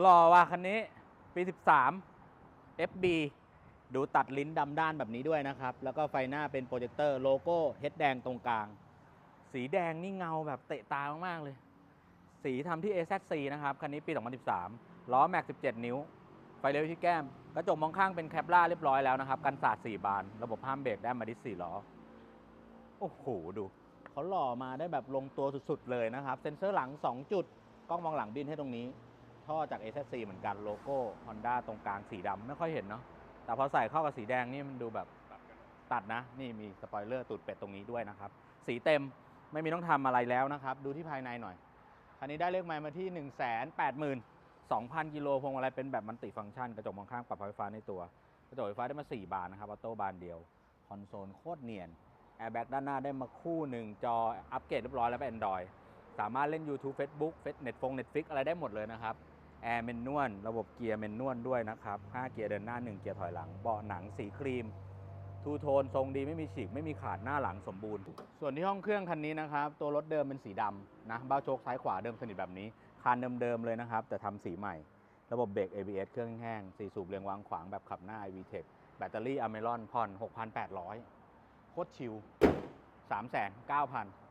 หล่อว่ะคันนี้ ปี 13 FB ดูตัดลิ้นดำด้านแบบนี้ด้วยนะครับ แล้วก็ไฟหน้าเป็นโปรเจคเตอร์โลโก้เฮดแดงตรงกลาง สีแดงนี่เงาแบบเตะตามากๆเลย สีทำที่ AZC นะครับ คันนี้ปี 2013 ล้อแม็ก 17 นิ้ว ไฟเลี้ยวที่แก้ม กระจกมองข้างเป็นแคปล่าเรียบร้อยแล้วนะครับ กันสาด4บาน ระบบห้ามเบรกได้มาดิส4ล้อ โอ้โห ดูเขาหล่อมาได้แบบลงตัวสุดๆเลยนะครับ เซ็นเซอร์หลัง 2 จุด กล้องมองหลังบินให้ตรงนี้ ท่อจาก SSC เหมือนกันโลโก้ Honda ตรงกลางสีดำไม่ค่อยเห็นเนาะแต่พอใส่เข้ากับสีแดงนี่มันดูแบบตัดนะ นี่มีสปอยเลอร์ตูดเป็ดตรงนี้ด้วยนะครับ สีเต็มไม่มีต้องทำอะไรแล้วนะครับ ดูที่ภายในหน่อย คันนี้ได้เลขไมล์มาที่ 1 8 2 0 0 0 กิโลพวงมาลัยเป็นแบบมันติฟังก์ชัน กระจกมองข้างปรับไฟฟ้าในตัว กระจกไฟฟ้าได้มา 4 บานนะครับออโต้บานเดียว คอนโซลโคตรเนียนแอร์แบ็กด้านหน้าได้มาคู่หนึ่งจออัปเกรดเรียบร้อยแล้วเป็น Android สามารถเล่น YouTube Facebook เฟซเน็ตฟง Netflix อะไรได้หมดเลยนะครับแอร์เมนนวลระบบเกียร์เมนนวลด้วยนะครับ 5 เกียร์เดินหน้า 1 เกียร์ถอยหลัง เบาะหนังสีครีม ทูโทนทรงดีไม่มีฉีก ไม่มีขาดหน้าหลังสมบูรณ์ ส่วนที่ห้องเครื่องคันนี้นะครับ ตัวรถเดิมเป็นสีดำนะเบ้าโชคซ้ายขวาเดิมสนิทแบบนี้ คานเดิมๆเลยนะครับ แต่ทำสีใหม่ ระบบเบรก ABS เครื่องแห้งสีสูบเรียงวางขวางแบบขับหน้า iV Tech แบตเตอรี่อเมรอนผ่อน 6,800 โคตรชิล3 9 0 0 0